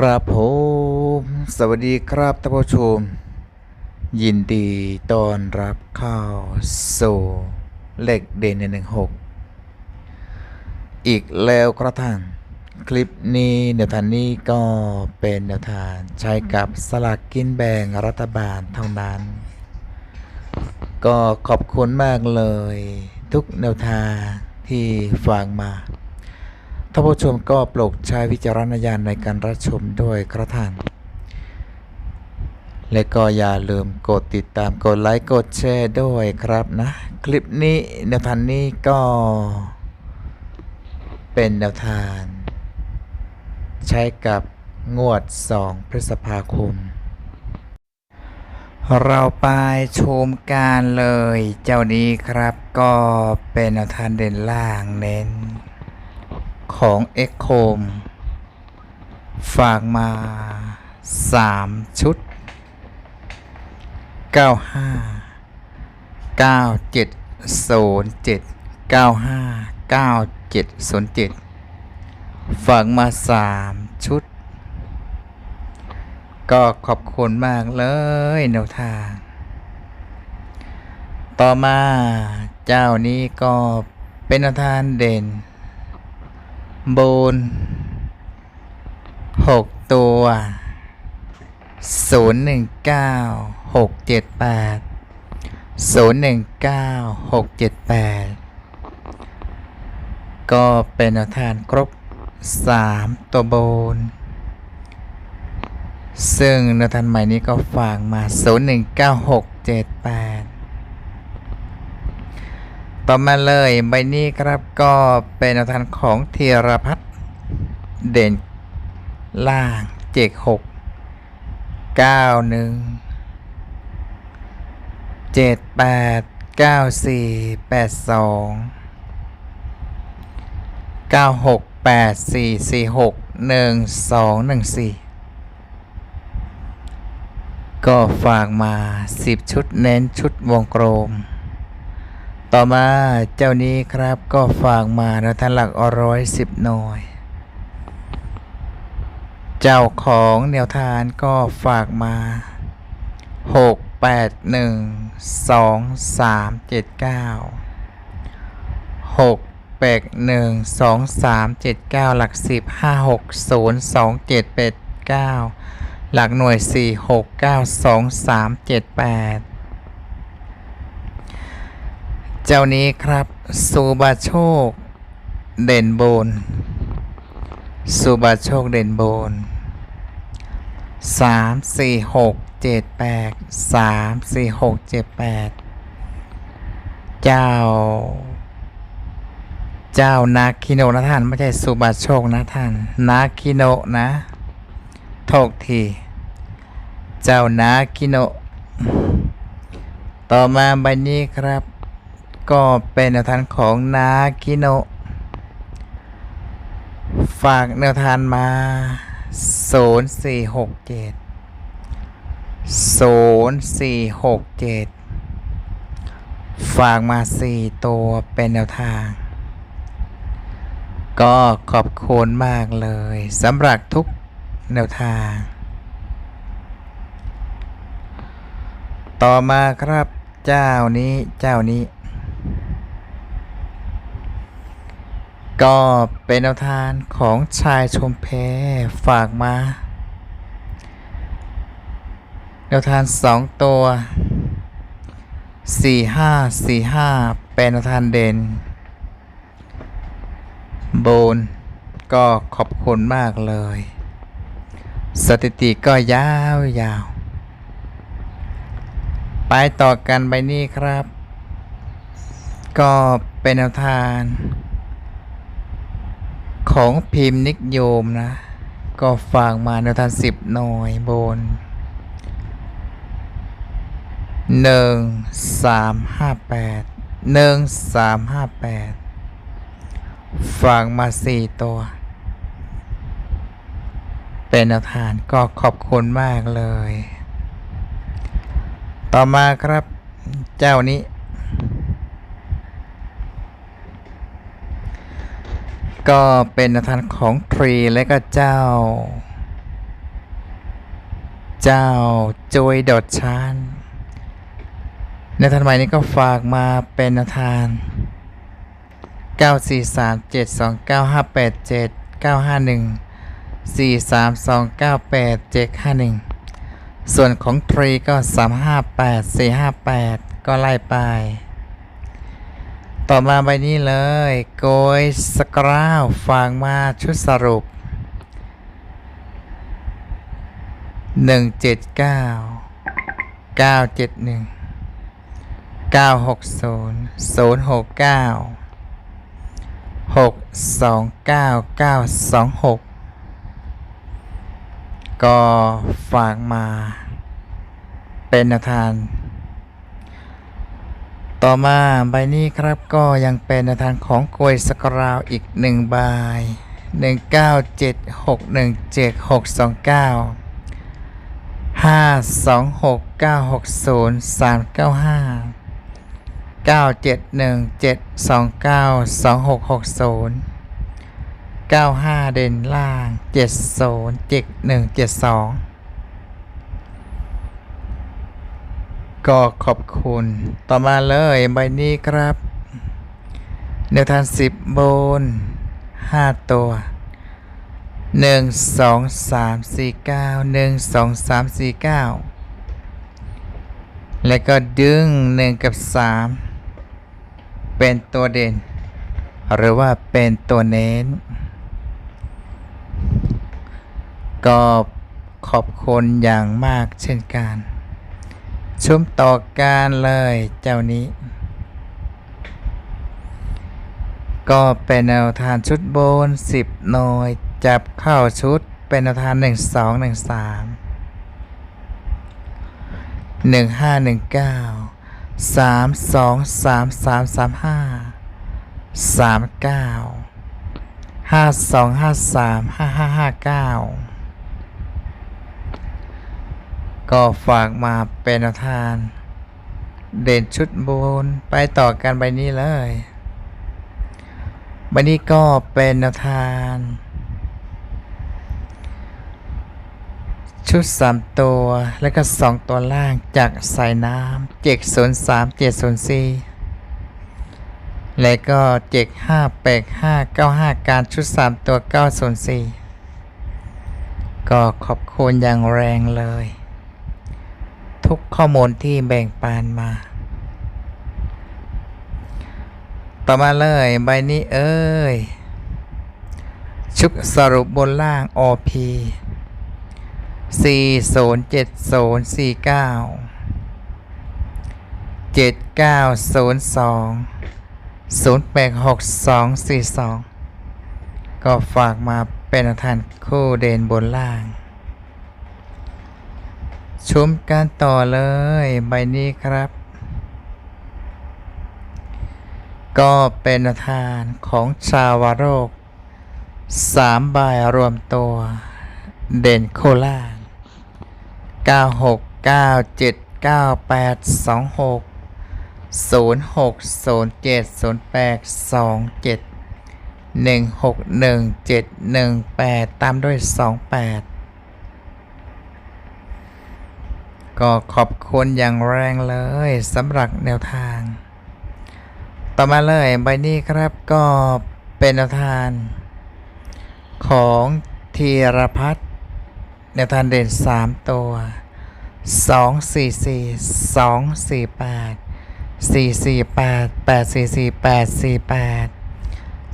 ครับผมสวัสดีครับท่านผู้ชม ยินดีต้อนรับเข้าสู่เลขเด่นหนึ่งหกอีกแล้วกระทั่งคลิปนี้แนวทางนี้ก็เป็นแนวทางใช้กับสลากกินแบ่งรัฐบาลเท่านั้น ก็ขอบคุณมากเลย ทุกแนวทางที่ฟังมา ท่านผู้ชมก็โปรดใช้วิจารณญาณในการรับชมด้วยกระท่าน และก็อย่าลืมกดติดตามกดไลค์กดแชร์ด้วยครับนะ คลิปนี้แนวทางนี้ก็เป็นแนวทาง ใช้กับงวด 2 พฤษภาคม เราไปชมการเลย เจ้านี้ครับก็เป็นแนวทางเด่นล่างเน้น ของเอ็กโคมฝากมา 3 ชุด 95 9707 95 9707 ฝากมา 3 ชุด ก็ขอบคุณมากเลยแนวทาง ต่อมาเจ้านี้ก็เป็นแนวทางเด่น บูนหกตัวศูนย์หนึ่งเก้าหกเจ็ดแปดศูนย์หนึ่งเก้าหกเจ็ดแปดก็เป็นแนวทานครบสามตัวโบน ซึ่งแนวทานใหม่นี้ก็ฝากมา 01967 8 ต่อมาเลยใบนี้ครับก็เป็นแนวทางของเทีรพัฒน์เด่นล่างเจกหกเก้าหนึ่งเจ็ดแปดเก้าสี่แปดสองเก้าหกแปดสี่สี่หกหนึ่งสองหนึ่งสี่ก็ฝากมาสิบชุดเน้นชุดวงกลม ต่อมาเจ้านี้ครับก็ฝากมานะท่านหลักอร้อยสิบหน่วย เจ้าของแนวทานก็ฝากมาหกแปดหนึ่งสองสามเจ็ดเก้าหกแปดหนึ่งสองสามเจ็ดเก้าหลักสิบห้าหกศูนย์สองเจ็ดแปดเก้าหลักหน่วยสี่หกเก้าสองสามเจ็ดแปด เจ้านี้ครับสุบาโชค เด่นโบนสุบาโชคเด่นโบนสามสี่หกเจ็ดแปดสามสี่หกเจ็ดแปดเจ้า เจ้านาคิโนนะท่าน ไม่ใช่สุบาโชคนะท่านนาคิโนนะโทษทีเจ้านาคิโน ต่อมาใบนี้ครับ ก็เป็นแนวทางของนาคิโนะฝากแนวทางมา 0467 0467 ฝากมา 4 ตัวเป็นแนวทาง ก็ขอบคุณมากเลยสำหรับทุกแนวทาง ต่อมาครับเจ้านี้เจ้านี้ ก็เป็นแนวทางของชายชมเพฝากมาแนวทางสองตัวสี่ห้าสี่ห้าเป็นแนวทางเด่นโบนก็ขอบคุณมากเลย สถิติก็ยาวยาว ไปต่อกันใบนี้ครับ ก็เป็นแนวทาง ของพิมพ์นิกโยมนะ ก็ฝากมาแนวทางสิบหน่อยบนหนึ่งสามห้าแปดหนึ่งสามห้าแปดฝากมาสี่ตัว เป็นแนวทางก็ขอบคุณมากเลย ต่อมาครับเจ้านี้ ก็เป็นแนวทางของทรีและก็เจ้า เจ้าจอยดอดชานในทันใหม่นี้ก็ฝากมาเป็นแนวทาน 9 4 3 7 2 9 5 8 7 9 5 1 4 3 2 9 8 7 5 1 ส่วนของทรีก็ 3 5 8 4 5 8 ก็ไล่ไป ต่อมาใบนี้เลยโกยสกราวฝากมาชุดสรุปหนึ่งเจ็ดเก้าเก้าเจ็ดหนึ่งเก้าหกศูนย์ศูนย์หกเก้าหกสองเก้าเก้าสองหกก็ฝากมาเป็นทาน ต่อมาใบนี้ครับก็ยังเป็นในทางของโวยสกราวอีก1ใบหนึ่งเก้าเจ็ดหกหนึ่งเจ็ดหกสองเก้าห้าสองหกเก้าหกศูนย์สามเก้าห้าเก้าเจ็ดหนึ่งเจ็ดสองเก้าสองหกหกศูนย์เก้าห้าเด่นล่างเจ็ดศูนย์เจ็ดหนึ่งเจ็ดสอง ก็ขอบคุณ ต่อมาเลยใบนี้ครับแนวทางสิบโบนห้าตัวหนึ่งสองสามสี่เก้าหนึ่งสองสามสี่เก้าแล้วก็ดึงหนึ่งกับสามเป็นตัวเด่น หรือว่าเป็นตัวเน้น ก็ขอบคุณอย่างมากเช่นกัน ชุมต่อการเลยเจ้านี้ ก็เป็นแนวทางชุดโบน10หน่วยจับเข้าชุดเป็นแนวทาง1 2 1 3 1 5 1 9 3 2 3 3 3 5 3 9 5 2 5 3 5 5 5 9ก็ ก็ฝากมาเป็นทางเด่นชุดบนไปต่อกันใบนี้เลยวันนี้ก็เป็นทางชุด 3 ตัวแล้วก็ 2 ตัวล่างจากสายน้ำเจ็กศูนย์สามเจ็ดศูนย์สี่แล้วก็เจ็กห้าแปดห้าเก้าห้าการชุด 3 ตัวเก้าศูนย์สี่ก็ขอบคุณอย่างแรงเลย ทุกข้อมูลที่แบ่งปันมาต่อมาเลย ใบนี้เอ้ย ชุดสรุปบนล่าง OP สี่ศูนย์เจ็ดศูนย์สี่เก้าเจ็ดเก้าศูนย์สองศูนย์แปดหกสองสี่สองก็ฝากมาเป็นแนวทานคู่เดนบนล่าง ชมการต่อเลยใบนี้ครับ ก็เป็นทานของชาวโรคสามใบรวมตัว เด่นโคล่าเก้าหกเก้าเจ็ดเก้าแปดสองหกศูนย์หกศูนย์เจ็ดศูนย์แปดสองเจ็ดหนึ่งหกหนึ่งเจ็ดหนึ่งแปดตามด้วยสองแปด ก็ขอบคุณอย่างแรงเลยสำหรับแนวทาง ต่อมาเลยใบนี้ครับก็เป็นแนวทางของธีรพัฒน์แนวทางเด่น 3 ตัว 2 4 4 2 4 8 448 8448 48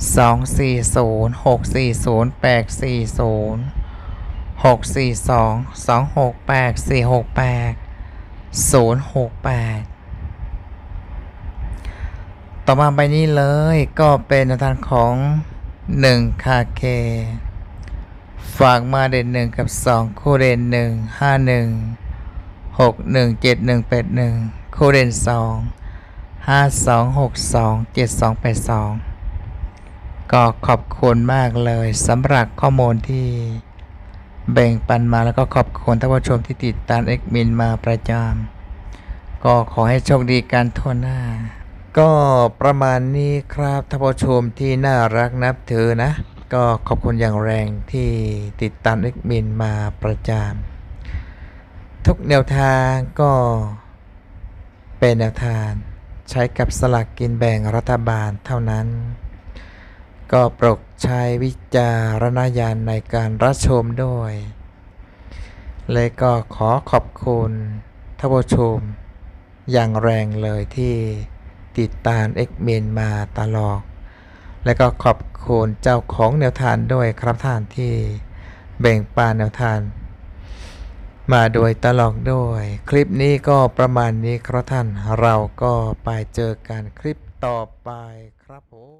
240 640 840 8 8 4 4 8 4 8 2 4 0 6 4 0 8 4 0 6 4 2 2 6 8 4 6 8 0 6 8 ต่อมาใบนี้เลยก็เป็นแนวทางของ 1 คาเค ฝากมาเด่นหนึ่งกับสองคู่เด่นหนึ่งห้าหนึ่งหกหนึ่งเจ็ดหนึ่งแปดหนึ่งคู่เด่นสองห้าสองหกสองเจ็ดสองแปดสองก็ขอบคุณมากเลยสำหรับข้อมูลที่ แบ่งปันมาแล้วก็ขอบคุณท่านผู้ชมที่ติดตามเอ็กมินมาประจำก็ขอให้โชคดีกันทั่วหน้า ก็ประมาณนี้ครับท่านผู้ชมที่น่ารักนับถือนะ ก็ขอบคุณอย่างแรงที่ติดตามเอ็กมินมาประจำทุกแนวทางก็เป็นแนวทางใช้กับสลากกินแบ่งรัฐบาลเท่านั้น ก็โปรดใช้วิจารณญาณในการรับชมด้วย เลยก็ขอขอบคุณท่านผู้ชม อย่างแรงเลยที่ติดตามเอ็กเมนมาตลอด และก็ขอบคุณเจ้าของแนวทางด้วยครับท่านที่แบ่งปันแนวทางมาโดยตลอดด้วย คลิปนี้ก็ประมาณนี้ครับท่านเราก็ไปเจอกันคลิปต่อไปครับผม